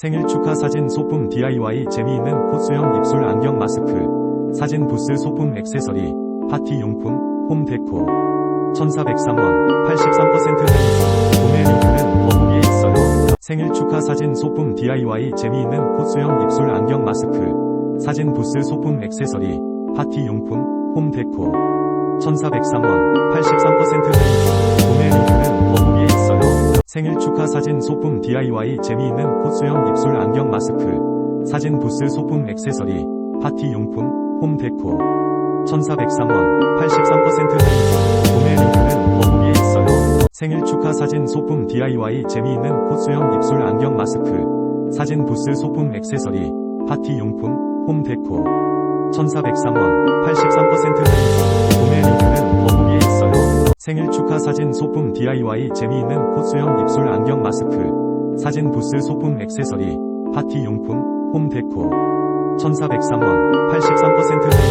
생일 축하 사진 소품 DIY 재미있는 코스형 입술 안경 마스크. 사진 부스 소품 액세서리 파티 용품 홈 데코. 1403원 83% 할인. 구매 링크는 더보기에 있어요. 생일 축하 사진 소품 DIY 재미있는 코스형 입술 안경 마스크. 사진 부스 소품 액세서리 파티 용품 홈 데코. 1403원 83% 할인 생일 축하 사진 소품 DIY 재미있는 코스형 입술 안경 마스크. 사진 부스 소품 액세서리 파티 용품 홈 데코. 1403원 83% 할인. 구매 링크는 더보기에 있어요. 생일 축하 사진 소품 DIY 재미있는 코스형 입술 안경 마스크. 사진 부스 소품 액세서리 파티 용품 홈 데코. 1403원 83% 생일 축하 사진 소품 DIY 재미있는 코스형 입술 안경 마스크 사진 부스 소품 액세서리 파티 용품 홈 데코. 1403원 83% 할인